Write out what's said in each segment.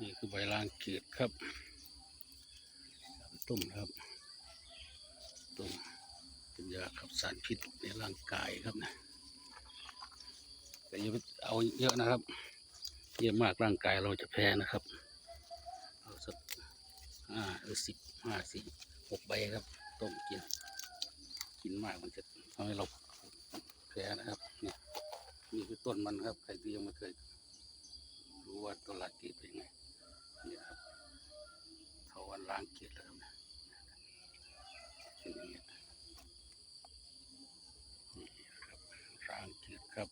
นี่คือใบลางเกียดครับต้มนะครับต้มเป็นยาขับสารพิษในร่างกายครับนะแต่อย่าไปเอาเยอะนะครับ เยอะมากร่างกายเราจะแพ้นะครับเอาสักห้าหรือสิบห้าสี่หกใบครับต้มกินกินมากมันจะทำให้เราแพ้นะครับเนี่ยนี่คือต้นมันครับใครที่ยังไม่เคยรู้ว่าต้นลากีเป็นไงเนี่ยครับเทาวัน ล้างเกล็ดแล้วนะเป็นอย่างเงี้นี่ครับล้างเกล็ดครับ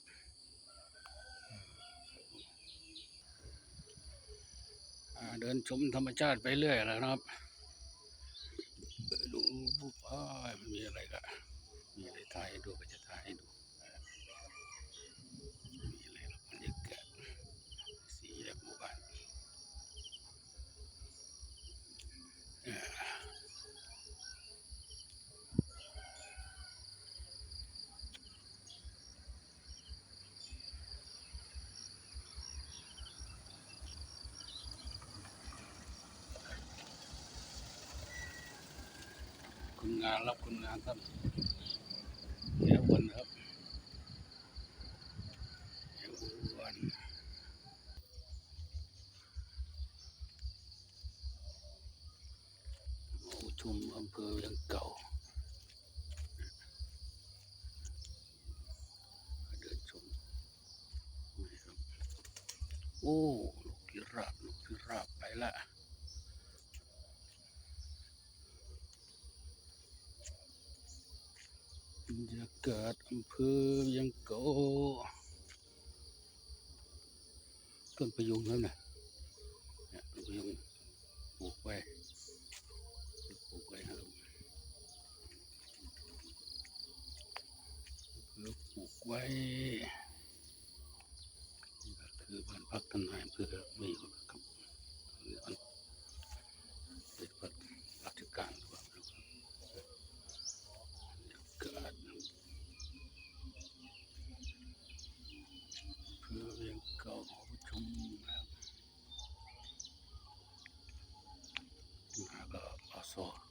เดินชมธรรมชาติไปเรื่อยแล้วนะครับเออดูปุ๊บอ้ายมันมีอะไรก็มีอะไรถ่ายให้ดูก็จะถ่ายให้ดูมีอะไรหรอกบรรยากาศสี่แยกหมู่บ้านเอ่อ คุณงานรับคุณงานครับเดี๋ยววันครับเดี๋ยววันโอ้ชุมอำเภอยังเก่าเดินชมโอ้นกพิราบนกพิราบไปละ บรรยากาศอำเภอยังเก่าต้นประยุงแล้วนะเนี่ยต้นประยุงปลูกไว้ปลูกไว้ครับแล้วปลูกไว้นี่ก็คือบ้านพักทนายอำเภอไม่อยู่ครับอันวัดราชการหรือเปล่าไม่รู้บรรยากาศเพื่อเรียงเก่าหอประชุม น